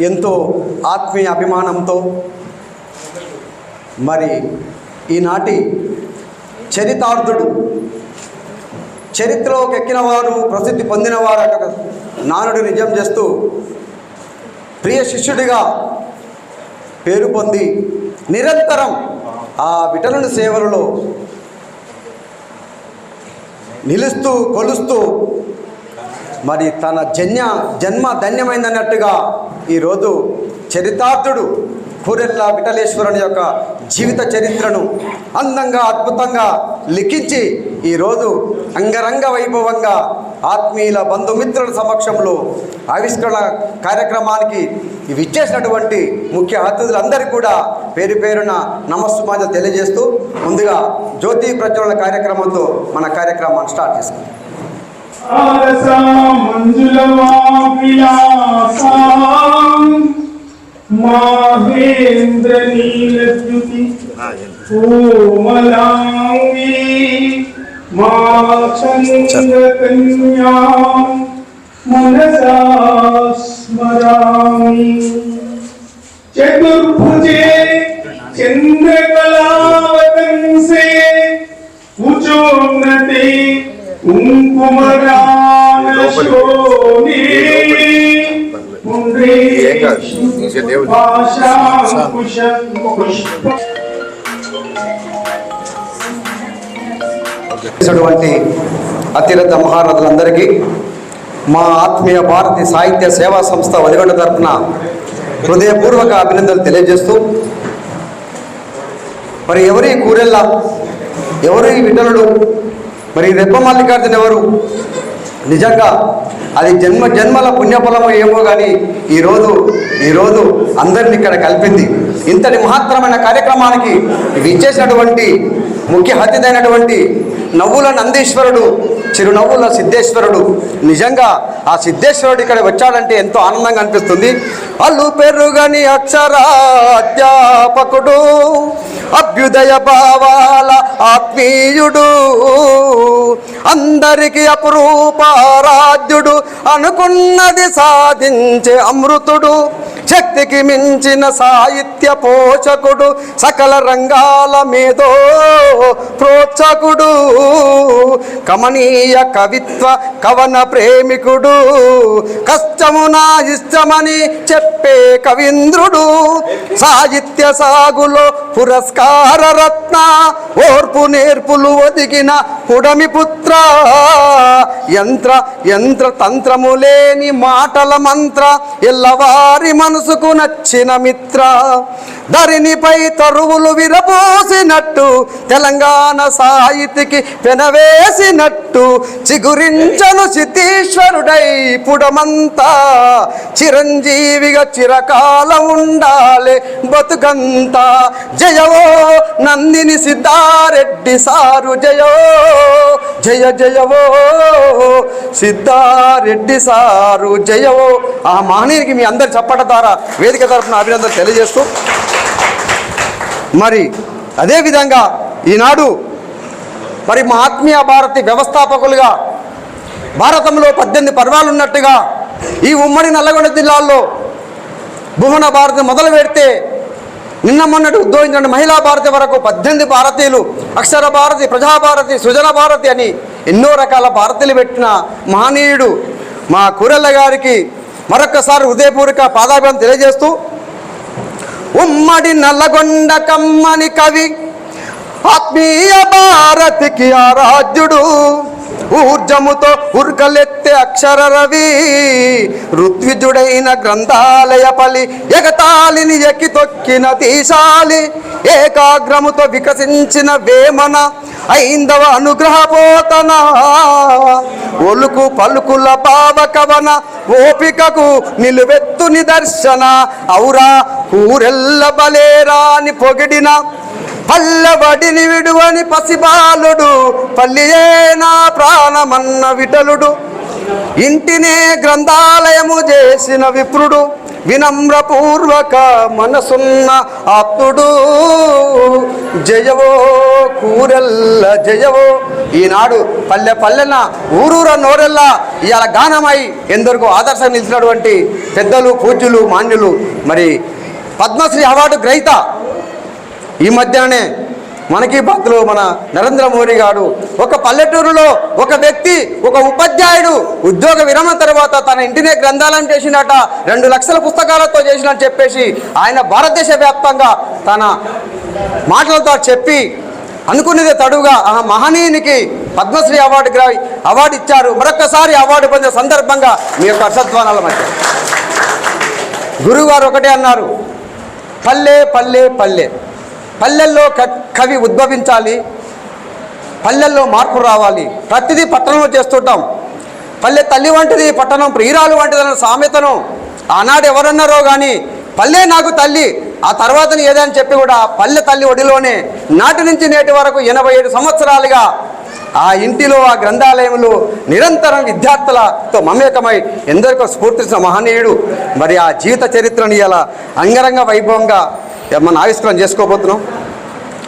ఎంతో ఆత్మీయ అభిమానంతో మరి ఈనాటి చరితార్థుడు చరిత్రలోకి ఎక్కిన వారు ప్రసిద్ధి పొందినవారు అక్కడ నానుడు నిజం చేస్తూ ప్రియ శిష్యుడిగా పేరు పొంది నిరంతరం ఆ విటలను సేవలలో నిలుస్తూ కొలుస్తూ మరి తన జన్య జన్మ ధన్యమైందన్నట్టుగా ఈరోజు చరితార్థుడు కూరెల్ల విఠలేశ్వరుని యొక్క జీవిత చరిత్రను అందంగా అద్భుతంగా లిఖించి ఈరోజు అంగరంగ వైభవంగా ఆత్మీయుల బంధుమిత్రుల సమక్షంలో ఆవిష్కరణ కార్యక్రమానికి విచ్చేసినటువంటి ముఖ్య అతిథులందరికీ కూడా పేరు పేరున నమస్సుమాజ తెలియజేస్తూ ముందుగా జ్యోతి ప్రజ్వలన కార్యక్రమంతో మన కార్యక్రమాన్ని స్టార్ట్ చేసుకుంటాం منزل മാഫിലാസാം മാഹേന്ദ്ര നീലദ്യുതി കോമലാംഗി മാചന്ദ്രകന്യാം മനസാ സ്മരാമി ചതുർഭുജേ ചന്ദ്രകലാവതംസേ ഉചോന്നതി കുങ്കുമരാ ఏం కాదు. ఇంకా దేవుడు. చేసినటువంటి అతిరథ మహారథులందరికీ మా ఆత్మీయ భారతి సాహిత్య సేవా సంస్థ వదిగొండ తరపున హృదయపూర్వక అభినందనలు తెలియజేస్తూ మరి ఎవరి కూరెల్ల ఎవరు ఈ విఠలుడు మరి రెప్ప మల్లికార్జున ఎవరు నిజంగా అది జన్మ జన్మల పుణ్యఫలమో ఏమో కానీ ఈరోజు ఈరోజు అందరిని ఇక్కడ కలిపింది. ఇంతటి మహత్తరమైన కార్యక్రమానికి విచ్చేసినటువంటి ముఖ్య అతిథైనటువంటి నవ్వుల నందీశ్వరుడు చిరునవ్వుల సిద్ధేశ్వరుడు. నిజంగా ఆ సిద్ధేశ్వరుడు ఇక్కడ వచ్చాడంటే ఎంతో ఆనందంగా అనిపిస్తుంది. అల్లు పెరుగని అక్షరాధ్యాపకుడు అభ్యుదయ భావాల ఆత్మీయుడు అందరికి అపురూపారాధ్యుడు అనుకున్నది సాధించే అమృతుడు. శక్తికి మించిన సాహిత్య పోషకుడు సకల రంగాల మీదో ప్రోత్సకుడు కమనీయ కవిత్వ కవన ప్రేమికుడు కష్టము నా ఇష్టమని చెప్పే కవీంద్రుడు సాహిత్య సాగులో పురస్కార రత్న ఓర్పు నేర్పులు ఒదిగిన పుడమి పుత్ర యంత్ర యంత్ర తంత్రము లేని మాటల మంత్ర ఎల్లవారి మనసుకు నచ్చిన మిత్ర. ధరినిపై తరువులు విరబోసినట్టు తెలంగాణ సాహితికి పెనవేసినట్టు చిగురించను సిద్ధీశ్వరుడై పుడమంతా. చిరంజీవిగా చిరకాలం ఉండాలి బతుకంతా. జయవో నందిని సిద్ధారెడ్డి సారు జయో జయ జయవో. సిద్ధారెడ్డి సారు జయవో. ఆ మహనీయునికి మీ అందరి చప్పట ద్వారా వేదిక తరఫున అభినందన తెలియజేస్తూ. మరి అదేవిధంగా ఈనాడు మరి మా ఆత్మీయ భారతి వ్యవస్థాపకులుగా భారతంలో పద్దెనిమిది పర్వాలు ఉన్నట్టుగా ఈ ఉమ్మడి నల్లగొండ జిల్లాల్లో భువన భారతి మొదలు పెడితే నిన్న మొన్నటి ఉద్భవించిన మహిళా భారతి వరకు పద్దెనిమిది భారతీయులు అక్షర భారతి ప్రజాభారతి సృజన భారతి అని ఎన్నో రకాల భారతీయులు పెట్టిన మహనీయుడు మా కూరెల్ల గారికి మరొకసారి హృదయపూర్వక పాదాభివందనం తెలియజేస్తూ ఉమ్మడి నల్లగొండ కమ్మని కవి ఆత్మీయ భారతికి ఆరాధ్యుడు. ఊర్జముతో ఉర్గలెత్తే అక్షర రవి ఋత్విజుడైన గ్రంథాలయ పలి ఎగతాళిని ఎక్కి తొక్కిన తీశాలి. ఏకాగ్రముతో వికసించిన వేమన ఐందవ అనుగ్రహ పోతన ఒలుకు పలుకుల భావ కవన ఓపికకు నిలువెత్తు నిదర్శన ఔరా కూరెల్ల బలేరాని పొగిడిన పల్లబడిని విడువని పసిబాలుడు పల్లియే నా ప్రాణమన్న విటలుడు ఇంటినే గ్రంథాలయము చేసిన విప్రుడు వినమ్రపూర్వక మనసున్న ఆప్తుడు. జయవో కూరెల్ల జయవో. ఈనాడు పల్లె పల్లెన ఊరూర నోరెల్లా ఇవాళ గానమై ఎందరికో ఆదర్శం నిలిచినటువంటి పెద్దలు పూజ్యులు మాన్యులు. మరి పద్మశ్రీ అవార్డు గ్రహీత ఈ మధ్యనే మనకి బాత్లో మన నరేంద్ర మోడీ గారు ఒక పల్లెటూరులో ఒక వ్యక్తి ఒక ఉపాధ్యాయుడు ఉద్యోగ విరమణ తర్వాత తన ఇంటినే గ్రంథాలయం చేసినట రెండు లక్షల పుస్తకాలతో చేసినట్టు చెప్పేసి ఆయన భారతదేశ వ్యాప్తంగా తన మాటలతో చెప్పి అనుకునేదే తడుగా ఆ మహనీయునికి పద్మశ్రీ అవార్డు అవార్డు ఇచ్చారు. మరొకసారి అవార్డు పొందే సందర్భంగా మీ యొక్క అసత్వానాల మధ్య. గురువుగారు ఒకటే అన్నారు పల్లె పల్లె పల్లె. పల్లెల్లో క- కవి ఉద్భవించాలి. పల్లెల్లో మార్పు రావాలి. ప్రతిదీ పట్టణంలో చేస్తుంటాం. పల్లె తల్లి వంటిది పట్టణం ప్రియురాలు వంటిది అన్న సామెతను ఆనాడు ఎవరన్నారో కానీ పల్లె నాకు తల్లి ఆ తర్వాత ఏదని చెప్పి కూడా పల్లె తల్లి ఒడిలోనే నాటి నుంచి నేటి వరకు ఎనభై ఏడు సంవత్సరాలుగా ఆ ఇంటిలో ఆ గ్రంథాలయంలో నిరంతరం విద్యార్థులతో మమేకమై ఎందరికో స్ఫూర్తించిన మహనీయుడు. మరి ఆ జీవిత చరిత్రని ఇలా అంగరంగ వైభవంగా మనం ఆవిష్కరణ చేసుకోబోతున్నాం?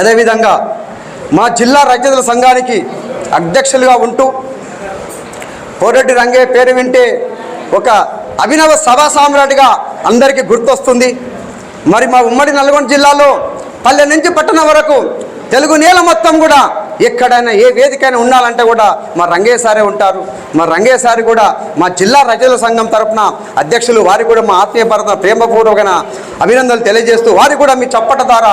అదేవిధంగా మా జిల్లా రచయితల సంఘానికి అధ్యక్షులుగా ఉంటూ కోరెడ్డి రంగే పేరు వింటే ఒక అభినవ సభా సామ్రాట్గా అందరికీ గుర్తొస్తుంది. మరి మా ఉమ్మడి నల్గొండ జిల్లాలో పల్లె నుంచి పట్టణం వరకు తెలుగు నేల మొత్తం కూడా ఎక్కడైనా ఏ వేదికైనా ఉండాలంటే కూడా మా రంగేశారే ఉంటారు. మా రంగేశారి కూడా మా జిల్లా రజల సంఘం తరపున అధ్యక్షులు వారికి కూడా మా ఆత్మీయ పరత ప్రేమపూర్వకన అభినందనలు తెలియజేస్తూ వారికి కూడా మీ చప్పట ద్వారా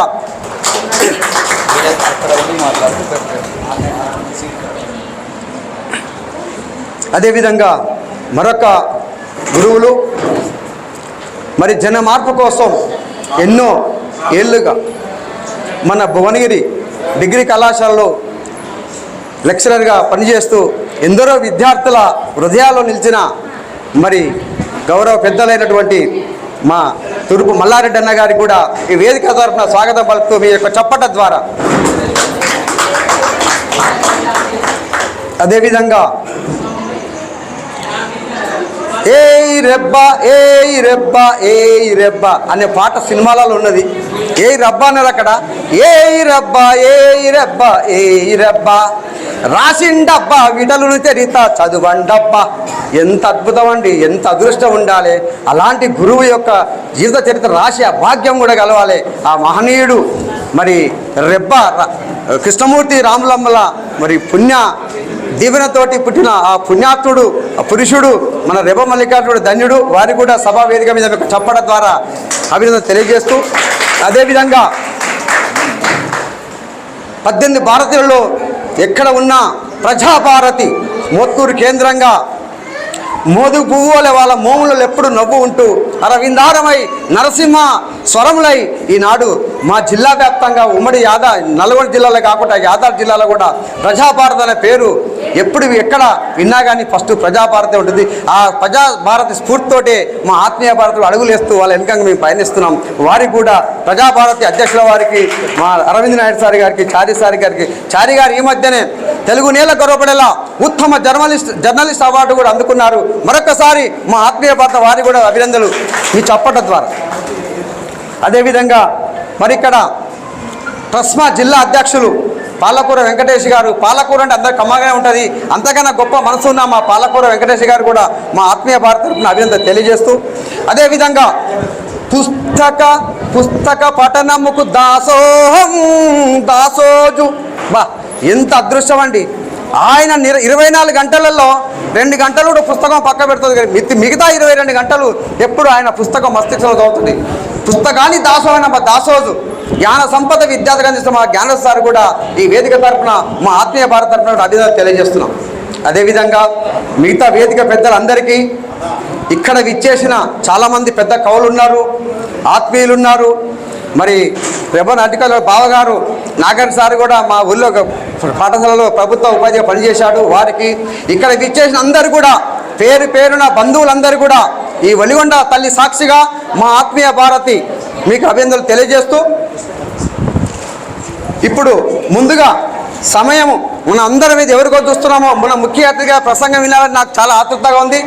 అదేవిధంగా మరొక గురువులు మరి జన మార్పు కోసం ఎన్నో ఏళ్ళుగా మన భువనగిరి డిగ్రీ కళాశాలలో లెక్చరర్గా పనిచేస్తూ ఎందరో విద్యార్థుల హృదయాల్లో నిలిచిన మరి గౌరవ పెద్దలైనటువంటి మా తూర్పు మల్లారెడ్డి అన్న గారికి కూడా ఈ వేదిక తరఫున స్వాగతం పలుకుతూ మీ యొక్క చప్పట ద్వారా. అదేవిధంగా ఏయ్ రెబ్బా ఏయ్ రెబ్బా ఏయ్ రెబ్బా అనే పాట సినిమాలలో ఉన్నది. ఏ రబ్బా అన్నారు అక్కడ. ఏయ్ రబ్బా ఏయ్ రెబ్బా ఏయ్ రెబ్బా. రాసిండబ్బా విడలును తెరిత చదువండబ్బా. ఎంత అద్భుతం అండి ఎంత అదృష్టం ఉండాలి. అలాంటి గురువు యొక్క జీవిత చరిత్ర రాసి ఆ భాగ్యం కూడా కలవాలి. ఆ మహనీయుడు మరి రెబ్బ కృష్ణమూర్తి రాములమ్మల మరి పుణ్య దీవెనతోటి పుట్టిన ఆ పుణ్యాత్ముడు ఆ పురుషుడు మన రెబ మల్లికార్జునుడు ధన్యుడు వారి కూడా సభా వేదిక మీద మీకు చెప్పడం ద్వారా అభినందన తెలియజేస్తూ అదేవిధంగా పద్దెనిమిది భారతీయులలో ఎక్కడ ఉన్నా ప్రజాభారతి మొత్తూరు కేంద్రంగా మోదు పువ్వుల వాళ్ళ మోములలో ఎప్పుడు నవ్వు ఉంటూ అరవిందారమై నరసింహ స్వరములై ఈనాడు మా జిల్లా వ్యాప్తంగా ఉమ్మడి యాదా నల్గొండ జిల్లాలో కాకుండా యాదాద్రి జిల్లాలో కూడా ప్రజాభారత్ అనే పేరు ఎప్పుడు ఎక్కడ విన్నా కానీ ఫస్ట్ ప్రజాభారతి ఉంటుంది. ఆ ప్రజాభారతి స్ఫూర్తితోటే మా ఆత్మీయ భారతులు అడుగులేస్తూ వాళ్ళ వెనకంగా మేము పయనిస్తున్నాం. వారికి కూడా ప్రజాభారతి అధ్యక్షుల వారికి మా అరవింద్ నాయుడు సార్ గారికి చారి సార్ గారికి చారి గారు ఈ మధ్యనే తెలుగు నేల గొరవపడేలా ఉత్తమ జర్నలిస్ట్ జర్నలిస్ట్ అవార్డు కూడా అందుకున్నారు. మరొకసారి మా ఆత్మీయ భారత వారి కూడా అభినందనలు మీ చప్పట ద్వారా. అదేవిధంగా మరి ఇక్కడ ట్రస్మా జిల్లా అధ్యక్షులు పాలకూర వెంకటేష్ గారు పాలకూర అంటే అందరు కమ్మగానే ఉంటుంది. అంతకన్నా గొప్ప మనసు ఉన్న మా పాలకూర వెంకటేష్ గారు కూడా మా ఆత్మీయ భారత తరపున అభినందన తెలియజేస్తూ అదేవిధంగా పుస్తక పుస్తక పఠనముకు దాసోహం దాసోజు. బా ఎంత అదృష్టం అండి. ఆయన నిర ఇరవై నాలుగు గంటలలో రెండు గంటలు కూడా పుస్తకం పక్క పెడుతుంది కానీ మిగతా- మిగతా ఇరవై రెండు గంటలు ఎప్పుడు ఆయన పుస్తకం మస్తిష్కంలో చదువుతుంది. పుస్తకాన్ని దాసోహన దాసోజు. జ్ఞాన సంపద విద్యార్థులకు అందిస్తున్న మా జ్ఞాన సార్ కూడా ఈ వేదిక తరఫున మా ఆత్మీయ భారత తరపున కూడా అభినందనలు తెలియజేస్తున్నాం. అదేవిధంగా మిగతా వేదిక పెద్దలందరికీ ఇక్కడ విచ్చేసిన చాలామంది పెద్ద కవులు ఉన్నారు ఆత్మీయులు ఉన్నారు మరి రెబన్ అధికారుల బావగారు నాగర్ సార్ కూడా మా ఊళ్ళో పాఠశాలలో ప్రభుత్వ ఉపాధిగా పనిచేశాడు. వారికి ఇక్కడ విచ్చేసిన అందరూ కూడా పేరు పేరున బంధువులందరూ కూడా ఈ వలిగొండ తల్లి సాక్షిగా మా ఆత్మీయ భారతి మీకు అభినందనలు తెలియజేస్తూ ఇప్పుడు ముందుగా సమయము. మన అందరం మీద ఎవరికో చూస్తున్నామో మన ముఖ్య అతిథిగా ప్రసంగం వినాలని నాకు చాలా ఆతృతగా ఉంది.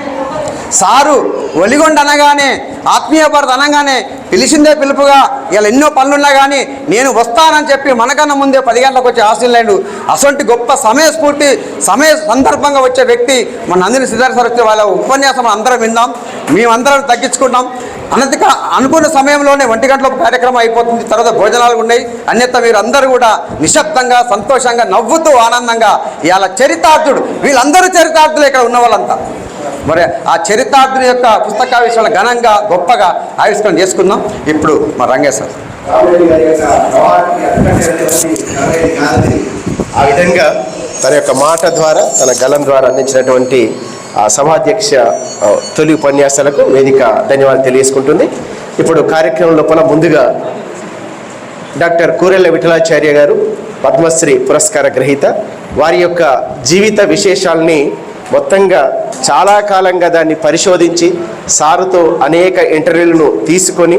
సారు ఒలిగొండ అనగానే ఆత్మీయ భారత్ అనగానే పిలిచిందే పిలుపుగా ఇలా ఎన్నో పనులున్నా కానీ నేను వస్తానని చెప్పి మనకన్నా ముందే పది గంటలకు వచ్చి ఆశీర్లేండు అసొంటి గొప్ప సమయస్ఫూర్తి సమయ సందర్భంగా వచ్చే వ్యక్తి మన నందిని సిద్ధార్థ సరస్వతి వాళ్ళ ఉపన్యాసం అందరం విందాం. మేమందరం తగ్గించుకుంటాం. అనంత అనుకున్న సమయంలోనే ఒంటి గంటల కార్యక్రమం అయిపోతుంది. తర్వాత భోజనాలు ఉన్నాయి. అన్యత మీరు అందరూ కూడా నిశ్శబ్దంగా సంతోషంగా నవ్వుతూ ఆనందంగా ఇవాళ చరితార్థుడు. వీళ్ళందరూ చరితార్థులు ఇక్కడ ఉన్న వాళ్ళంతా. మరి ఆ చరితార్థుని యొక్క పుస్తకావిష్కరణ ఘనంగా గొప్పగా ఆవిష్కరణ చేసుకుందాం. ఇప్పుడు మా రంగేశ్వర్ ఆ విధంగా తన యొక్క మాట ద్వారా తన గలం ద్వారా అందించినటువంటి సభాధ్యక్ష తొలి ఉపన్యాసాలకు వేదిక ధన్యవాదాలు తెలియజేసుకుంటుంది. ఇప్పుడు కార్యక్రమం లోపల ముందుగా డాక్టర్ కూరెళ్ళ విఠలాచార్య గారు పద్మశ్రీ పురస్కార గ్రహీత వారి యొక్క జీవిత విశేషాలని మొత్తంగా చాలా కాలంగా దాన్ని పరిశోధించి సారుతో అనేక ఇంటర్వ్యూలను తీసుకొని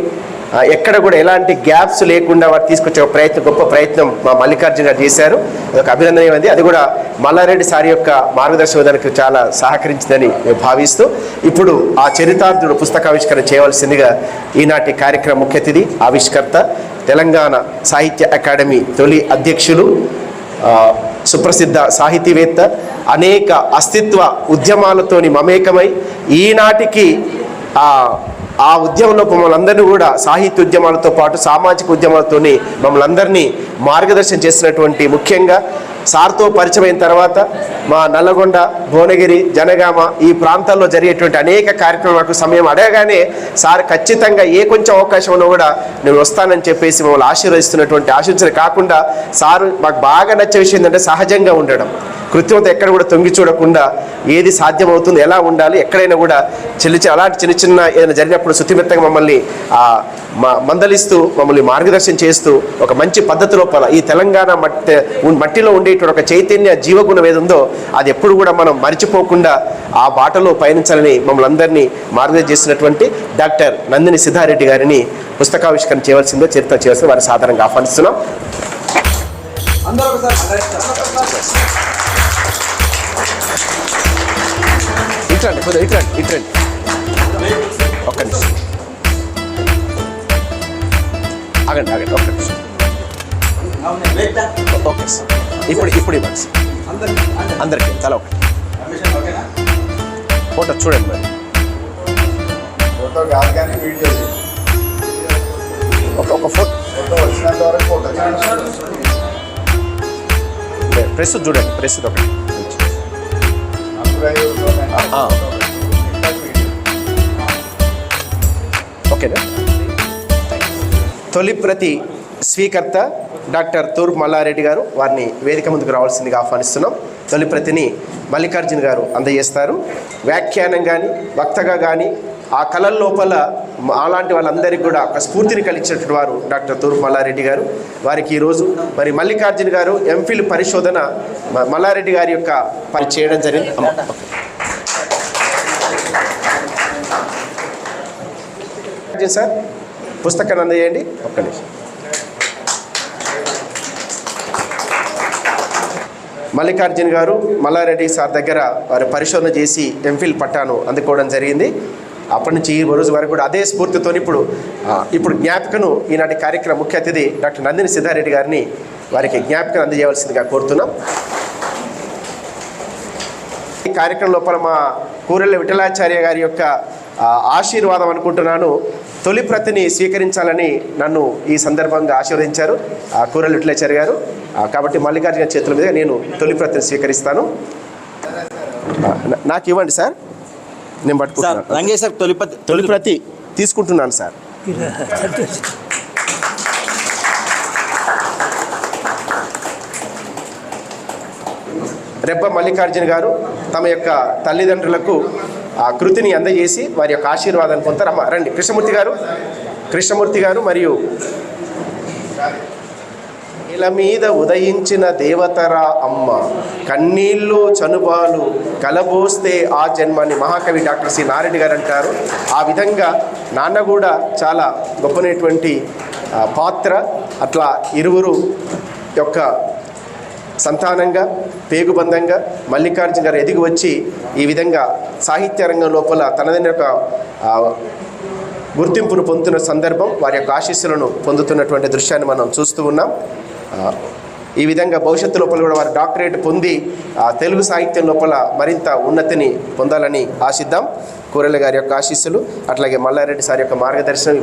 ఎక్కడ కూడా ఎలాంటి గ్యాప్స్ లేకుండా వారు తీసుకొచ్చే ఒక ప్రయత్నం గొప్ప ప్రయత్నం మా మల్లికార్జున గారు చేశారు. అదొక అభినందనీయమైంది అది కూడా మల్లారెడ్డి సార్ యొక్క మార్గదర్శకడానికి చాలా సహకరించిందని మేము భావిస్తూ ఇప్పుడు ఆ చరితార్థుడు పుస్తకావిష్కరణ చేయవలసిందిగా ఈనాటి కార్యక్రమ ముఖ్య అతిథి ఆవిష్కర్త తెలంగాణ సాహిత్య అకాడమీ తొలి అధ్యక్షులు సుప్రసిద్ధ సాహితీవేత్త అనేక అస్తిత్వ ఉద్యమాలతోని మమేకమై ఈనాటికి ఆ ఉద్యమంలో మమ్మల్ని అందరినీ కూడా సాహిత్య ఉద్యమాలతో పాటు సామాజిక ఉద్యమాలతోని మమ్మల్ని అందరినీ మార్గదర్శనం చేసినటువంటి ముఖ్యంగా సార్తో పరిచయమైన తర్వాత మా నల్లగొండ భువనగిరి జనగామ ఈ ప్రాంతాల్లో జరిగేటువంటి అనేక కార్యక్రమాలకు సమయం అడగగానే సార్ ఖచ్చితంగా ఏ కొంచెం అవకాశం ఉన్నా కూడా నేను వస్తానని చెప్పేసి మమ్మల్ని ఆశీర్వదిస్తున్నటువంటి ఆశించిన కాకుండా సారు మాకు బాగా నచ్చే విషయం ఏంటంటే సహజంగా ఉండడం. కృత్రిమత ఎక్కడ కూడా తొంగి చూడకుండా ఏది సాధ్యమవుతుంది ఎలా ఉండాలి ఎక్కడైనా కూడా చిన్న చిన్న అలాంటి చిన్న చిన్న ఏదైనా జరిగినప్పుడు శుతిమెత్తగా మమ్మల్ని మ- మందలిస్తూ మమ్మల్ని మార్గదర్శనం చేస్తూ ఒక మంచి పద్ధతి లోపల ఈ తెలంగాణ మట్టి మట్టిలో ఉండే ఉండేటువంటి ఒక చైతన్య జీవగుణం ఏది ఉందో అది ఎప్పుడు కూడా మనం మర్చిపోకుండా ఆ బాటలో పయనించాలని మమ్మల్ని అందరినీ మార్గదర్శనం చేసినటువంటి డాక్టర్ నందిని సిద్ధారెడ్డి గారిని పుస్తకావిష్కరణ చేయవలసిందో చరిత్ర చేయవలసిందో వారిని సాధారణంగా ఆహ్వానిస్తున్నాం. ఇట్రండి కొద్దిగా ఇట్రండి ఇట్రండి. ఒక్క నిమిషం. ఆగండి ఆగండి ఒక్క నిమిషం. ఓకే సార్ ఇప్పుడు ఇప్పుడు ఇవ్వండి సార్. అందరికీ తల ఒకటి. ఫోటో చూడండి మరి. ఫోటో కాదు కానీ వీడియో. ఒక ఒక ఫోటో. ఫోటో వచ్చినంత వరకు ఫోటో ప్రెస్ చూడండి ప్రెస్ ఒకటి. ఓకేనా? తొలి ప్రతి స్వీకర్త డాక్టర్ తూర్పు మల్లారెడ్డి గారు వారిని వేదిక ముందుకు రావాల్సిందిగా ఆహ్వానిస్తున్నాం. తొలి ప్రతిని మల్లికార్జున గారు అందజేస్తారు. వ్యాఖ్యానం కానీ వక్తగా కానీ ఆ కళల లోపల అలాంటి వాళ్ళందరికీ కూడా ఒక స్ఫూర్తిని కలిగించినటువంటి వారు డాక్టర్ తూర్పు మల్లారెడ్డి గారు. వారికి ఈరోజు మరి మల్లికార్జున గారు ఎంఫిల్ పరిశోధన మ- మల్లారెడ్డి గారి యొక్క పని చేయడం జరిగింది. సార్ పుస్తకాన్ని అందజేయండి. ఒక్క నిమిషం. మల్లికార్జున్ గారు మల్లారెడ్డి సార్ దగ్గర వారు పరిశోధన చేసి ఎంఫిల్ పట్టాను అందుకోవడం జరిగింది. అప్పటి నుంచి ఈ రోజు వరకు కూడా అదే స్ఫూర్తితో ఇప్పుడు ఇప్పుడు జ్ఞాపికను ఈనాటి కార్యక్రమ ముఖ్య అతిథి డాక్టర్ నందిని సిద్ధారెడ్డి గారిని వారికి జ్ఞాపికను అందజేయవలసిందిగా కోరుతున్నాం. ఈ కార్యక్రమం లోపల మా కూరెళ్ళ విఠలాచార్య గారి యొక్క ఆశీర్వాదం అనుకుంటున్నాను. తొలి ప్రతిని స్వీకరించాలని నన్ను ఈ సందర్భంగా ఆశీర్వదించారు. ఆ కూరెళ్ళ విఠలాచార్య గారు కాబట్టి మల్లికార్జున చేతుల మీద నేను తొలి ప్రతిని స్వీకరిస్తాను. నాకు ఇవ్వండి సార్. నేను పట్టుకుంటాను సార్ తొలిపతి తొలి ప్రతి తీసుకుంటున్నాను సార్. రెబ్బ మల్లికార్జున గారు తమ యొక్క తల్లిదండ్రులకు ఆ కృతిని అందజేసి వారి యొక్క ఆశీర్వాదాన్ని పొందుతారు. అమ్మ రండి. కృష్ణమూర్తి గారు కృష్ణమూర్తి గారు మరియు నేల మీద ఉదయించిన దేవతరా అమ్మ కన్నీళ్ళు చనుబాలు కలబోస్తే ఆ జన్మని మహాకవి డాక్టర్ సి నారాయణ గారు అంటారు. ఆ విధంగా నాన్న కూడా చాలా గొప్పనటువంటి పాత్ర అట్లా ఇరువురు యొక్క సంతానంగా పేగుబంధంగా మల్లికార్జున గారు ఎదిగి వచ్చి ఈ విధంగా సాహిత్య రంగం లోపల తనదైన ఒక గుర్తింపును పొందుతున్న సందర్భం వారి యొక్క ఆశీస్సులను పొందుతున్నటువంటి దృశ్యాన్ని మనం చూస్తూ ఉన్నాం. ఈ విధంగా భవిష్యత్తు లోపల కూడా వారు డాక్టరేట్ పొంది ఆ, తెలుగు సాహిత్యం లోపల మరింత ఉన్నతిని పొందాలని ఆశిద్దాం. కూరల గారి యొక్క ఆశీస్సులు అట్లాగే మల్లారెడ్డి సార్ యొక్క మార్గదర్శనం